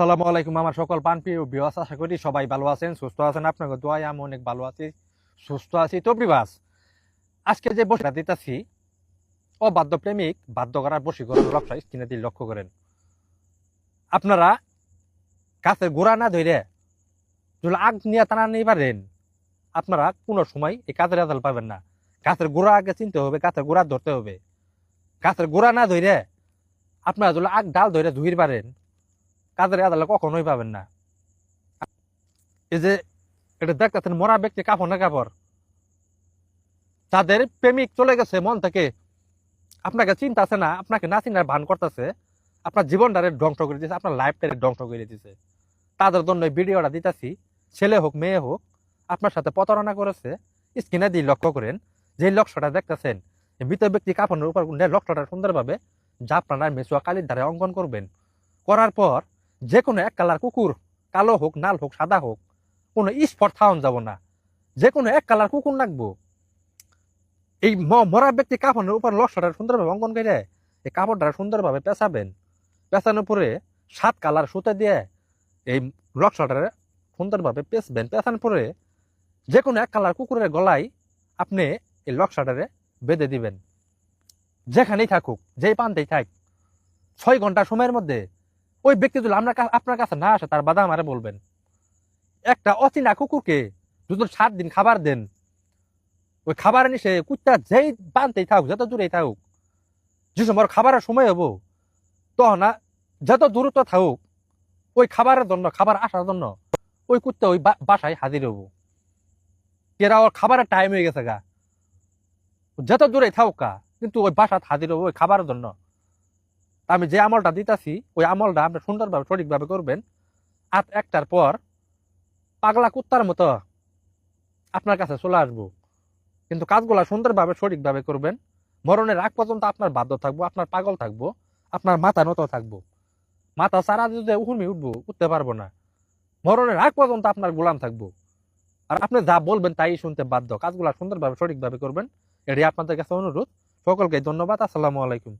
আসসালামু আলাইকুম আমার সকল পানপ্রিয় বিবাস আশা করি সবাই ভালো আছেন, সুস্থ আছেন। আপনাকে দোয়াই, আমি অনেক ভালো আছি, সুস্থ আছি। তো বিবাস আজকে যে বসে দিতেছি, অবাধ্য প্রেমিক বাধ্য করার বশীকরণ লক্ষ্য স্ক্রিনে দিয়ে লক্ষ্য করেন। আপনারা গাছের গোড়া না ধরে যদি আগ নিয়ে টানা নিয়ে পারেন, আপনারা কোনো সময় এই কাজের রেজাল্ট পাবেন না। গাছের গোড়া আগে চিনতে হবে গাছের গোড়া ধরতে হবে। গাছের গোড়া না ধরে আপনারা যদি আগ ডাল ধরে ধুইর পারেন কাজের আদালে কখনোই পাবেন না। এই যে এটা দেখতেছেন মরা ব্যক্তি কাপড় না কাপড়। তাদের প্রেমিক চলে গেছে মন থেকে, আপনাকে চিন্তা আছে না, আপনাকে না চিন্তার ভান করতেছে, আপনার জীবনটারে ধ্বংস করে দিয়েছে আপনার লাইফটারে ধ্বংস করে দিয়েছে তাদের জন্য ভিডিওটা দিতেছি, ছেলে হোক, মেয়ে হোক, আপনার সাথে প্রতারণা করেছে, স্ক্রিনে দিয়ে লক্ষ্য করেন, যে লক্ষ্যটা দেখতেছেন মৃত ব্যক্তি কাপড়ের উপর লক্ষ্যটা সুন্দরভাবে আপনার মেসুয়া কালির দ্বারা অঙ্কন করবেন, করার পর যে কোনো এক কালার কুকুর, কালো হোক নাল হোক, সাদা হোক, কোনো স্পট থাউন যাব না। যে কোনো এক কালার কুকুর রাখব এই মরা ব্যক্তি কাপড়ের উপর লক্ষ্যটা সুন্দরভাবে অঙ্কন করে, এই কাপড়টা সুন্দরভাবে পেঁচাবেন। পেঁচানোর পরে সাত কালার সুতে দিয়ে এই লক্ষ্যটা সুন্দরভাবে পেঁচবেন। পেঁচানোর পরে যে কোনো এক কালার কুকুরের গলায় আপনি এই লক্ষ্যটারে বেঁধে দিবেন। যেখানেই থাকুক, যেই প্রান্তেই থাক, ছয় ঘণ্টা সময়ের মধ্যে ওই ব্যক্তি যদি আমরা আপনার কাছে না আসে, তার বাধা আমারে বলবেন। একটা অচেনা কুকুরকে যদি সাত দিন খাবার দেন, ওই খাবার নিশে কুত্তা যেই বানতেই থাকুক, যত দূরেই থাকুক, যে সময় খাবারের সময় হব, তখন না যত দূরত্ব থাকুক, ওই খাবারের জন্য, খাবার আসার জন্য, ওই কুত্তা ওই বাসায় হাজির হব। এরা ওর খাবারের টাইম হয়ে গেছে গা। যত দূরে থাকুক কিন্তু ওই বাসাত হাজির হব ওই খাবারের জন্য। আমি যে আমলটা দিতাছি, ওই আমলটা আপনি সুন্দরভাবে, সঠিকভাবে করবেন। আট একটার পর পাগলা কুত্তার মতো আপনার কাছে চলে আসব। কিন্তু কাজগুলা সুন্দরভাবে, সঠিকভাবে করবেন। মরণের আগ পর্যন্ত আপনার বাধ্য থাকব, আপনার পাগল থাকব, আপনার মাথা নত থাকব। মাথা সারা যদি উহুমি উঠবো, উঠতে পারব না। মরণের আগ পর্যন্ত আপনার গোলাম থাকব। আর আপনি যা বলবেন তাই শুনতে বাধ্য। কাজগুলা সুন্দরভাবে, সঠিকভাবে করবেন। এটাই আপনাদের কাছে অনুরোধ। সকলকে ধন্যবাদ। আসসালামু আলাইকুম।